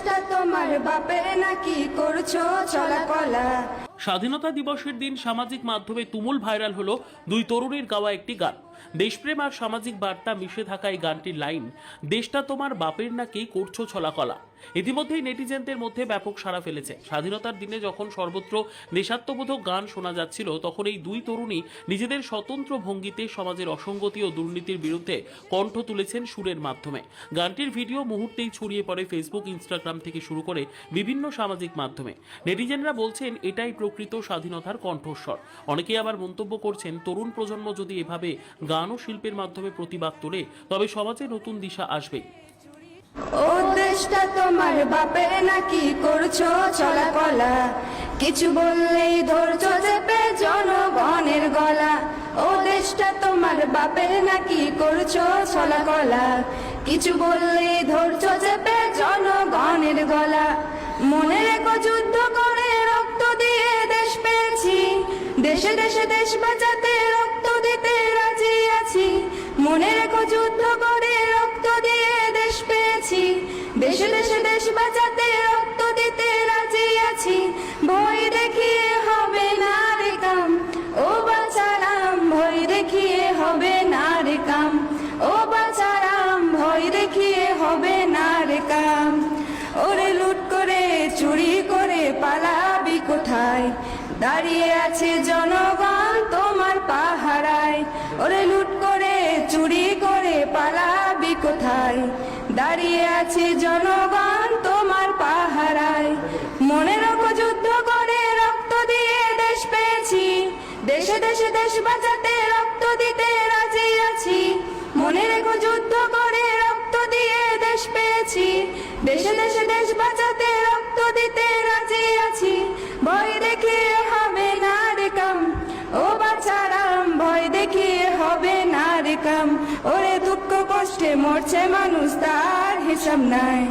দেশটা তোমার বাপের নাকি করছ? চলা কলা। স্বাধীনতা দিবসের দিন সামাজিক মাধ্যমে তুমুল ভাইরাল হলো দুই তরুণীর গাওয়া একটি গান। দেশপ্রেম আর সামাজিক বার্তা মিশে থাকা এই গানটির লাইন, দেশটা তোমার বাপের নাকি করছ ছলাকলা ইতিমধ্যেই নেটিজেনদের মধ্যে ব্যাপক সাড়া ফেলেছে। স্বাধীনতার দিনে যখন সর্বত্র দেশাত্মবোধক গান শোনা যাচ্ছিল, তখন এই দুই তরুণী নিজেদের স্বতন্ত্র ভঙ্গিতে সমাজের অসঙ্গতি ও দুর্নীতির বিরুদ্ধে কণ্ঠ তুলেছেন সুরের মাধ্যমে। গানটির ভিডিও মুহূর্তেই ছড়িয়ে পড়ে ফেসবুক, ইনস্টাগ্রাম থেকে শুরু করে বিভিন্ন সামাজিক মাধ্যমে। নেটিজেনরা বলছেন, এটাই প্রকৃত স্বাধীনতার কণ্ঠস্বর। অনেকেই আবার মন্তব্য করছেন, তরুণ প্রজন্ম যদি এভাবে গান ও শিল্পের মাধ্যমে প্রতিবাদ তোলে, তবে সমাজে নতুন দিশা আসবে। ও দেশটা তোমার বাপের নাকি করছ চলা কলা কিছু বললেই ধরছো চেপে জনগণের গলা। ও দেশটা তোমার বাপের নাকি করছ চলা কলা কিছু বললেই ধরছো চেপে জনগণের গলা। দেশে দেশে দেশ বাঁচাতে রক্ত দিতে রাজি আছি। মনে রেখো যুদ্ধ করে রক্ত দিয়ে দেশ পেয়েছি। দেশে দেশে দেশ বাঁচাতে রক্ত দিতে রাজি আছি। ভয় দেখিয়ে হবে না রে কাম। ও বাচারাম, ভয় দেখিয়ে হবে না রে কাম। ও বাচারাম, ভয় দেখিয়ে হবে না রে কাম। ওরে লুট করে, চুরি করে পালাবি কোথায়? দাঁড়িয়ে আছে জনগণ তোমার পাহারায়। ওরে লুট করে, চুরি করে পালাবি কোথায়? দাঁড়িয়ে আছে জনগণ তোমার পাহারায়। মনে রাখো, যুদ্ধ করে রক্ত দিয়ে দেশ পেয়েছি। দেশে দেশে, দেশ বাঁচাতে রক্ত দিতে রাজি আছি। মনে রেখো, যুদ্ধ করে রক্ত দিয়ে দেশ পেয়েছি। দেশে দেশে, দেশ বাঁচাতে রক্ত দিতে রাজি আছি। ভয় দেখিয়ে ওরে দুঃখ কষ্টে মরছে মানুষ, তার হিসাব নাই।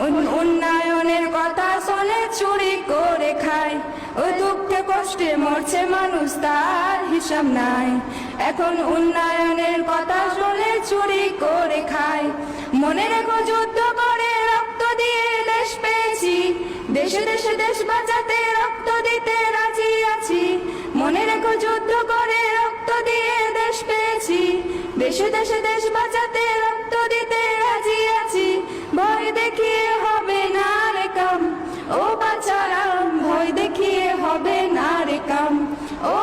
উন- উন্নয়নের কথা শোনে চুরি করে খায়। ওই দুঃখে কষ্টে মরছে মানুষ, তার হিসাব নাই। এখন উন্নয়নের কথা শুনে চুরি করে খায়। মনে রেখো যুদ্ধ করে রক্ত দিয়ে দেশ পেয়েছি। দেশে দেশে দেশ বাঁচাতে রক্ত দিতে রাজি আছি। মনে রেখো যুদ্ধ করে সুদেশে দেশ বাঁচাতে, রক্ত দিতে রাজি আছি। ভয় দেখিয়ে হবে না রে কাম। ও বাঁচারাম, ভয় দেখিয়ে হবে না রে কাম। ও